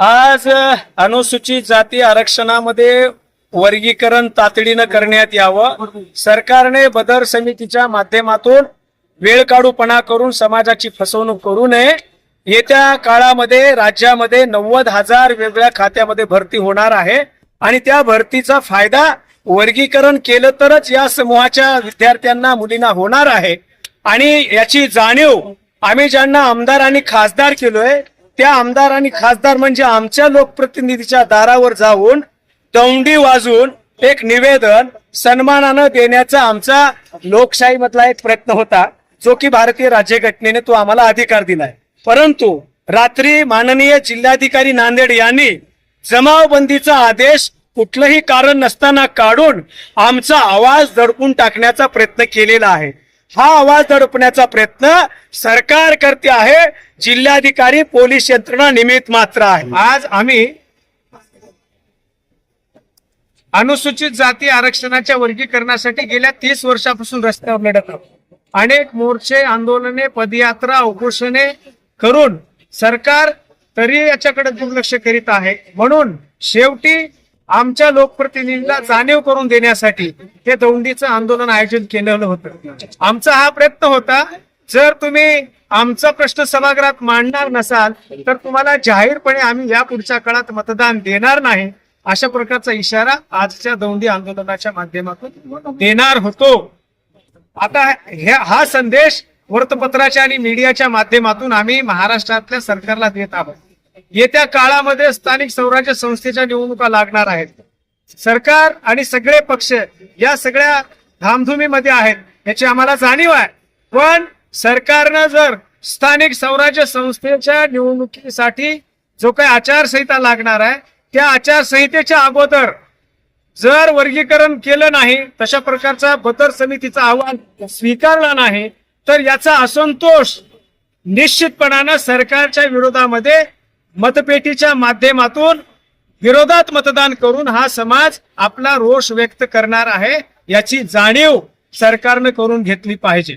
आज अनुसूचित जाती आरक्षणामध्ये वर्गीकरण तातडीनं करण्यात यावं. सरकारने बदर समितीच्या माध्यमातून वेळ काढूपणा करून समाजाची फसवणूक करू नये. येत्या काळामध्ये राज्यामध्ये नव्वद हजार वेगळ्या खात्यामध्ये भरती होणार आहे आणि त्या भरतीचा फायदा वर्गीकरण केलं तरच या समूहाच्या विद्यार्थ्यांना मुलींना होणार आहे. आणि याची जाणीव आम्ही ज्यांना आमदार आणि खासदार केलोय त्या आमदार आणि खासदार म्हणजे आमच्या लोकप्रतिनिधीच्या दारावर जाऊन दौंडी वाजून एक निवेदन सन्मानानं देण्याचा आमचा लोकशाही मधला एक प्रयत्न होता जो की भारतीय राज्यघटनेने तो आम्हाला अधिकार दिलाय परंतु रात्री माननीय जिल्हाधिकारी नांदेड यांनी जमावबंदीचा आदेश कुठलंही कारण नसताना काढून आमचा आवाज दडपून टाकण्याचा प्रयत्न केलेला आहे. हा आवाज दडपण्याचा प्रयत्न सरकार करते आहे. जिल्हाधिकारी पोलीस यंत्रणा निमित्त मात्र आहे. आज आम्ही अनुसूचित जाती आरक्षणाच्या वर्गीकरणासाठी गेल्या तीस वर्षापासून रस्त्यावर लढत आहोत. अनेक मोर्चे आंदोलने पदयात्रा उपोषणे करून सरकार तरी याच्याकडे दुर्लक्ष करीत आहे. म्हणून शेवटी आमच्या लोकप्रतिनिधीला जाणीव करून देण्यासाठी हे दौंडीचं आंदोलन आयोजित केलेलं होतं. आमचा हा प्रयत्न होता जर तुम्ही आमचा प्रश्न सभागृहात मांडणार नसाल तर तुम्हाला जाहीरपणे आम्ही या पुढच्या काळात मतदान देणार नाही अशा प्रकारचा इशारा आजच्या दौंडी आंदोलनाच्या माध्यमातून देणार होतो. आता हे हा संदेश वृत्तपत्राच्या आणि मीडियाच्या माध्यमातून आम्ही महाराष्ट्रातल्या सरकारला देत आहोत. येत्या काळामध्ये स्थानिक स्वराज्य संस्थेच्या निवडणुका लागणार आहेत. सरकार आणि सगळे पक्ष या सगळ्या धामधुमीमध्ये आहेत याची आम्हाला जाणीव आहे. पण सरकारनं जर स्थानिक स्वराज्य संस्थेच्या निवडणुकीसाठी जो काही आचारसंहिता लागणार आहे त्या आचारसंहितेच्या अगोदर जर वर्गीकरण केलं नाही तशा प्रकारचा बदर समितीचा अहवाल स्वीकारला नाही तर याचा असंतोष निश्चितपणानं सरकारच्या विरोधामध्ये मतपेटीच्या माध्यमातून विरोधात मतदान करून हा समाज आपला रोष व्यक्त करणार आहे याची जाणीव सरकारनं करून घेतली पाहिजे.